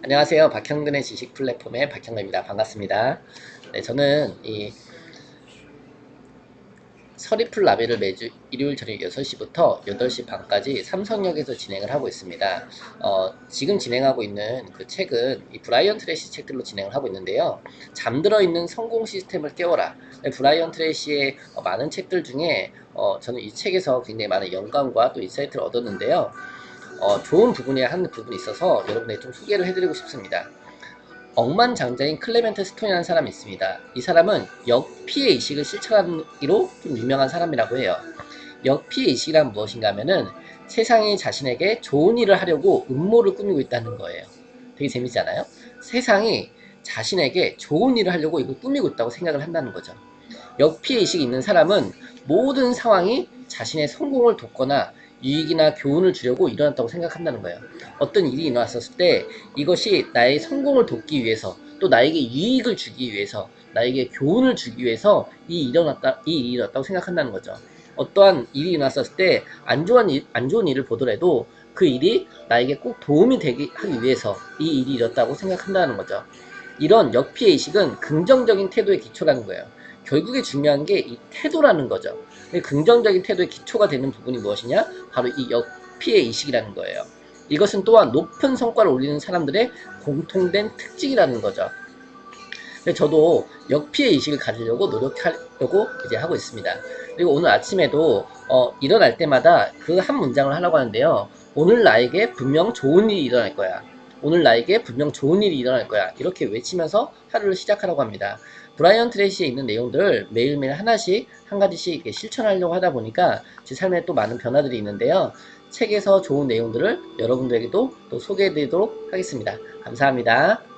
안녕하세요. 박형근의 지식 플랫폼의 박형근입니다. 반갑습니다. 네, 저는 이 서리풀 라벨을 매주 일요일 저녁 6시부터 8시 반까지 삼성역에서 진행을 하고 있습니다. 어, 지금 진행하고 있는 그 책은 이 브라이언 트레시 책들로 진행을 하고 있는데요. 잠들어 있는 성공 시스템을 깨워라. 네, 브라이언 트레시의 어, 많은 책들 중에 어, 저는 이 책에서 굉장히 많은 영감과 또 인사이트를 얻었는데요. 어, 좋은 부분에 한 부분이 있어서 여러분에게 좀 소개를 해드리고 싶습니다. 억만장자인 클레멘트 스톤이라는 사람이 있습니다. 이 사람은 역피해 의식을 실천하기로 좀 유명한 사람이라고 해요. 역피해 의식이란 무엇인가 하면은 세상이 자신에게 좋은 일을 하려고 음모를 꾸미고 있다는 거예요. 되게 재밌지 않아요? 세상이 자신에게 좋은 일을 하려고 이걸 꾸미고 있다고 생각을 한다는 거죠. 역피해 의식이 있는 사람은 모든 상황이 자신의 성공을 돕거나 유익이나 교훈을 주려고 일어났다고 생각한다는 거예요. 어떤 일이 일어났었을 때 이것이 나의 성공을 돕기 위해서 또 나에게 유익을 주기 위해서 나에게 교훈을 주기 위해서 이 일어났다 이 일이 일어났다고 생각한다는 거죠. 어떠한 일이 일어났었을 때 안 좋은 일, 안 좋은 일을 보더라도 그 일이 나에게 꼭 도움이 되기 하기 위해서 이 일이 일어났다고 생각한다는 거죠. 이런 역피해 의식은 긍정적인 태도의 기초라는 거예요. 결국에 중요한 게 이 태도라는 거죠. 긍정적인 태도의 기초가 되는 부분이 무엇이냐? 바로 이 역피해 의식이라는 거예요. 이것은 또한 높은 성과를 올리는 사람들의 공통된 특징이라는 거죠. 저도 역피해 의식을 가지려고 노력하려고 이제 하고 있습니다. 그리고 오늘 아침에도 어, 일어날 때마다 그 한 문장을 하려고 하는데요. 오늘 나에게 분명 좋은 일이 일어날 거야. 오늘 나에게 분명 좋은 일이 일어날 거야. 이렇게 외치면서 하루를 시작하라고 합니다. 브라이언 트레이시에 있는 내용들을 매일매일 하나씩 한 가지씩 실천하려고 하다 보니까 제 삶에 또 많은 변화들이 있는데요. 책에서 좋은 내용들을 여러분들에게도 또 소개해 드리도록 하겠습니다. 감사합니다.